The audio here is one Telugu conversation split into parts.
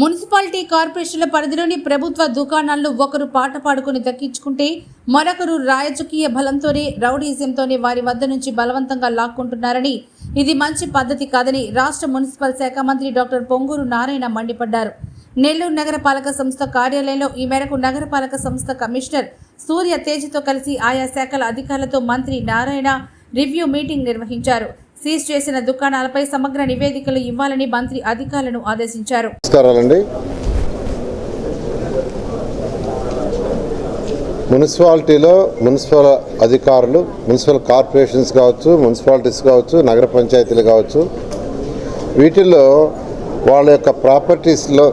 మున్సిపాలిటీ కార్పొరేషన్ల పరిధిలోని ప్రభుత్వ దుకాణాల్లో ఒకరు పాట పాడుకుని దక్కించుకుంటే మరొకరు రాజకీయ బలంతోనే రౌడీజంతోనే వారి వద్ద నుంచి బలవంతంగా లాక్కుంటున్నారని. ఇది మంచి పద్ధతి కాదని రాష్ట్ర మున్సిపల్ శాఖ మంత్రి డాక్టర్ పొంగూరు నారాయణ మండిపడ్డారు. నెల్లూరు నగరపాలక సంస్థ కార్యాలయంలో ఈ మేరకు నగరపాలక సంస్థ కమిషనర్ సూర్య తేజ్తో కలిసి ఆయా శాఖల అధికారులతో మంత్రి నారాయణ రివ్యూ మీటింగ్ నిర్వహించారు. సీజ్ చేసిన దుకాణాలపై సమగ్ర నివేదికలు ఇవ్వాలని మంత్రి అధికారులను ఆదేశించారు. నమస్కారాలండి. మున్సిపాలిటీలో మున్సిపల్ అధికారులు మున్సిపల్ కార్పొరేషన్స్ కావచ్చు మున్సిపాలిటీస్ కావచ్చు నగర పంచాయతీలు కావచ్చు వీటిల్లో వాళ్ళ యొక్క ప్రాపర్టీస్లో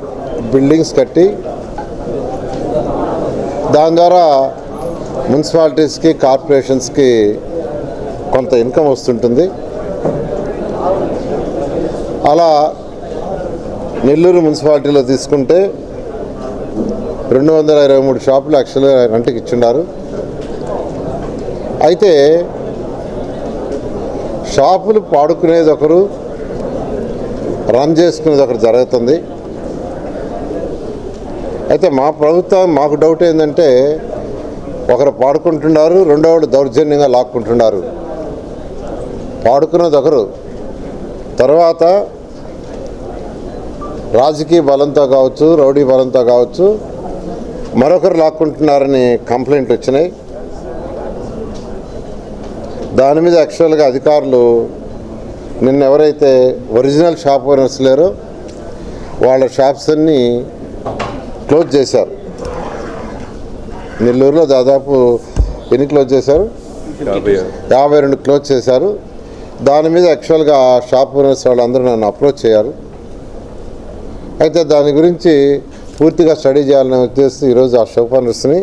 బిల్డింగ్స్ కట్టి దాని ద్వారా మున్సిపాలిటీస్కి కార్పొరేషన్స్కి కొంత ఇన్కమ్ వస్తుంటుంది. అలా నెల్లూరు మున్సిపాలిటీలో తీసుకుంటే రెండు వందల ఇరవై మూడు షాపులు యాక్చువల్గా రెంట్కి ఇచ్చిండారు. అయితే షాపులు పాడుకునేది ఒకరు రన్ చేసుకునేది ఒకరు జరుగుతుంది. అయితే మా ప్రభుత్వం మాకు డౌట్ ఏంటంటే ఒకరు పాడుకుంటున్నారు రెండో వాళ్ళు దౌర్జన్యంగా లాక్కుంటున్నారు. పాడుకున్నది ఒకరు. తర్వాత రాజకీయ బలంతో కావచ్చు రౌడీ బలంతో కావచ్చు మరొకరు లాక్కుంటున్నారని కంప్లైంట్లు వచ్చినాయి. దాని మీద యాక్చువల్గా అధికారులు నిన్న ఎవరైతే ఒరిజినల్ షాప్ ఓనర్స్ లేరో వాళ్ళ షాప్స్ అన్నీ క్లోజ్ చేశారు. నెల్లూరులో దాదాపు ఎన్ని క్లోజ్ చేశారు? యాభై. యాభై రెండు క్లోజ్ చేశారు. దాని మీద యాక్చువల్గా ఆ షాప్ ఓనర్స్ వాళ్ళందరూ నన్ను అప్రోచ్ చేయారు అయితే దాని గురించి పూర్తిగా స్టడీ చేయాలనే ఉద్దేశం ఈరోజు ఆ షాప్ ఓనర్స్ని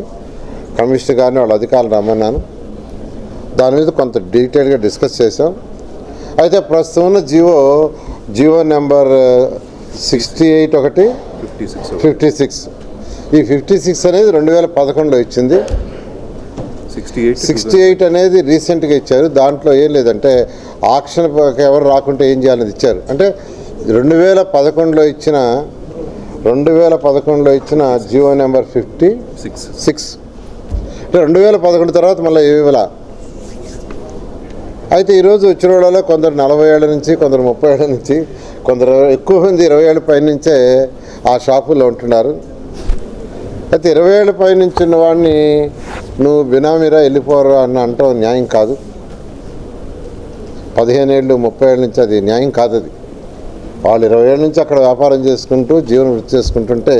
కమిషనర్ గారిని వాళ్ళ అధికారులు రమ్మన్నాను. దాని మీద కొంత డీటెయిల్గా డిస్కస్ చేసాం అయితే ప్రస్తుతం ఉన్న GO GO number sixty eight ఒకటి. Fifty six. ఈ ఫిఫ్టీ సిక్స్ అనేది రెండు వేల పదకొండులో ఇచ్చింది. సిక్స్టీ ఎయిట్ అనేది రీసెంట్గా ఇచ్చారు. దాంట్లో ఏం లేదంటే ఆక్షన్ ఎవరు రాకుంటే ఏం చేయాలని ఇచ్చారు. అంటే రెండు వేల పదకొండులో ఇచ్చిన రెండు వేల పదకొండులో ఇచ్చిన GO number fifty six six. అంటే రెండు వేల పదకొండు తర్వాత మళ్ళీ ఇవ్వాల. అయితే ఈరోజు వచ్చిన వాళ్ళలో కొందరు నలభై ఏళ్ళ నుంచి కొందరు ముప్పై ఏళ్ళ నుంచి కొందరు ఎక్కువ మంది ఇరవై ఏళ్ళ పై నుంచే ఆ షాపుల్లో ఉంటున్నారు. అయితే ఇరవై ఏళ్ళ పై నుంచి ఉన్న వాడిని నువ్వు బినామీరా వెళ్ళిపోరు అని అంటావు న్యాయం కాదు. పదిహేను ఏళ్ళు ముప్పై ఏళ్ళ నుంచి అది న్యాయం కాదు అది. వాళ్ళు ఇరవై ఏళ్ళ నుంచి అక్కడ వ్యాపారం చేసుకుంటూ జీవనం వృత్తి చేసుకుంటుంటే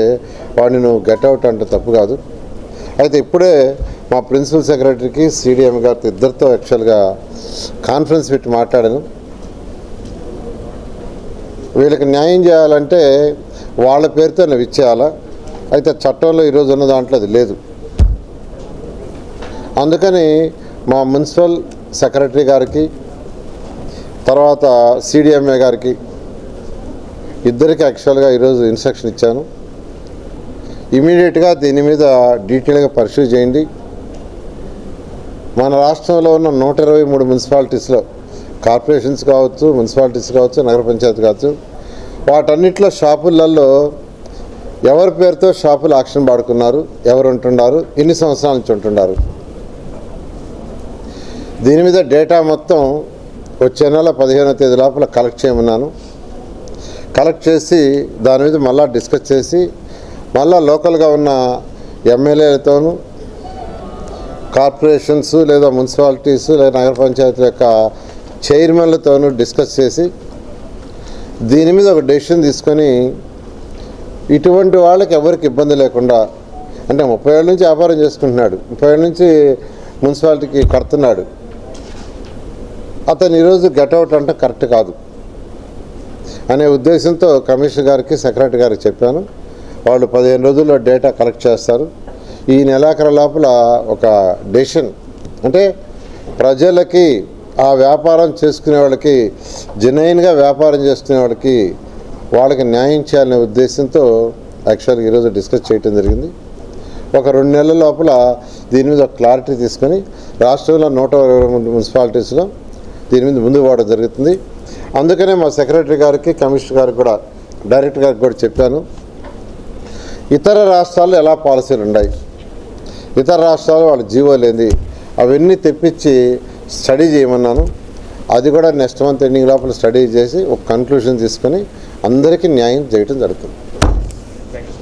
వాడిని నువ్వు గెట్ అవుట్ అంటే తప్పు కాదు. అయితే ఇప్పుడే మా ప్రిన్సిపల్ సెక్రటరీకి సిడిఎం గారితో ఇద్దరితో యాక్చువల్గా కాన్ఫరెన్స్ పెట్టి మాట్లాడాను. వీళ్ళకి న్యాయం చేయాలంటే వాళ్ళ పేరుతో నువ్వు ఇచ్చేయాలా అయితే చట్టంలో ఈరోజు ఉన్న దాంట్లో అది లేదు. అందుకని మా మున్సిపల్ సెక్రటరీ గారికి తర్వాత సిడిఎంఏ గారికి ఇద్దరికి యాక్చువల్గా ఈరోజు ఇన్స్ట్రక్షన్ ఇచ్చాను. ఇమీడియట్గా దీని మీద డీటెయిల్గా పరిశీలి చేయండి. మన రాష్ట్రంలో ఉన్న నూట ఇరవై మూడు మున్సిపాలిటీస్లో కార్పొరేషన్స్ కావచ్చు మున్సిపాలిటీస్ కావచ్చు నగర పంచాయతీ కావచ్చు వాటన్నిటిలో షాపులలో ఎవరి పేరుతో షాపులు ఆక్షన్ పాడుకున్నారు ఎవరు ఉంటున్నారు ఎన్ని సంవత్సరాల నుంచి ఉంటున్నారు. దీని మీద డేటా మొత్తం వచ్చే నెల పదిహేనో తేదీ లోపల కలెక్ట్ చేయమన్నాను. కలెక్ట్ చేసి దాని మీద మళ్ళా డిస్కస్ చేసి మళ్ళా లోకల్గా ఉన్న ఎమ్మెల్యేలతోనూ కార్పొరేషన్స్ లేదా మున్సిపాలిటీస్ లేదా నగర పంచాయతీల యొక్క చైర్మన్లతోనూ డిస్కస్ చేసి దీని మీద ఒక డెసిషన్ తీసుకొని ఇటువంటి వాళ్ళకి ఎవరికి ఇబ్బంది లేకుండా అంటే ముప్పై ఏళ్ళ నుంచి వ్యాపారం చేసుకుంటున్నాడు. ముప్పై ఏళ్ళ నుంచి మున్సిపాలిటీకి కడుతున్నాడు. అతను ఈరోజు గెటౌట్ అంటే కరెక్ట్ కాదు. అనే ఉద్దేశంతో కమిషనర్ గారికి సెక్రటరీ గారికి చెప్పాను. వాళ్ళు పదిహేను రోజుల్లో డేటా కలెక్ట్ చేస్తారు. ఈ నెలాఖరు లోపల ఒక డెసిషన్ అంటే ప్రజలకి ఆ వ్యాపారం చేసుకునే వాళ్ళకి జెన్యున్గా వ్యాపారం చేసుకునే వాళ్ళకి వాళ్ళకి న్యాయం చేయాలనే ఉద్దేశంతో యాక్చువల్గా ఈరోజు డిస్కస్ చేయటం జరిగింది. ఒక రెండు నెలల లోపల దీని మీద ఒక క్లారిటీ తీసుకొని రాష్ట్రంలో నూట ఇరవై మున్సిపాలిటీస్లో దీని మీద ముందు పోవడం జరుగుతుంది. అందుకనే మా సెక్రటరీ గారికి కమిషనర్ గారికి కూడా డైరెక్టర్ గారికి కూడా చెప్పాను. ఇతర రాష్ట్రాల్లో ఎలా పాలసీలు ఉన్నాయి? ఇతర రాష్ట్రాలు వాళ్ళ జీవో లేనిది. అవన్నీ తెప్పించి స్టడీ చేయమన్నాను. అది కూడా నెక్స్ట్ మంత్ ఎండింగ్ లోపల స్టడీ చేసి ఒక కన్క్లూషన్ తీసుకొని అందరికీ న్యాయం చేయటం జరుగుతుంది.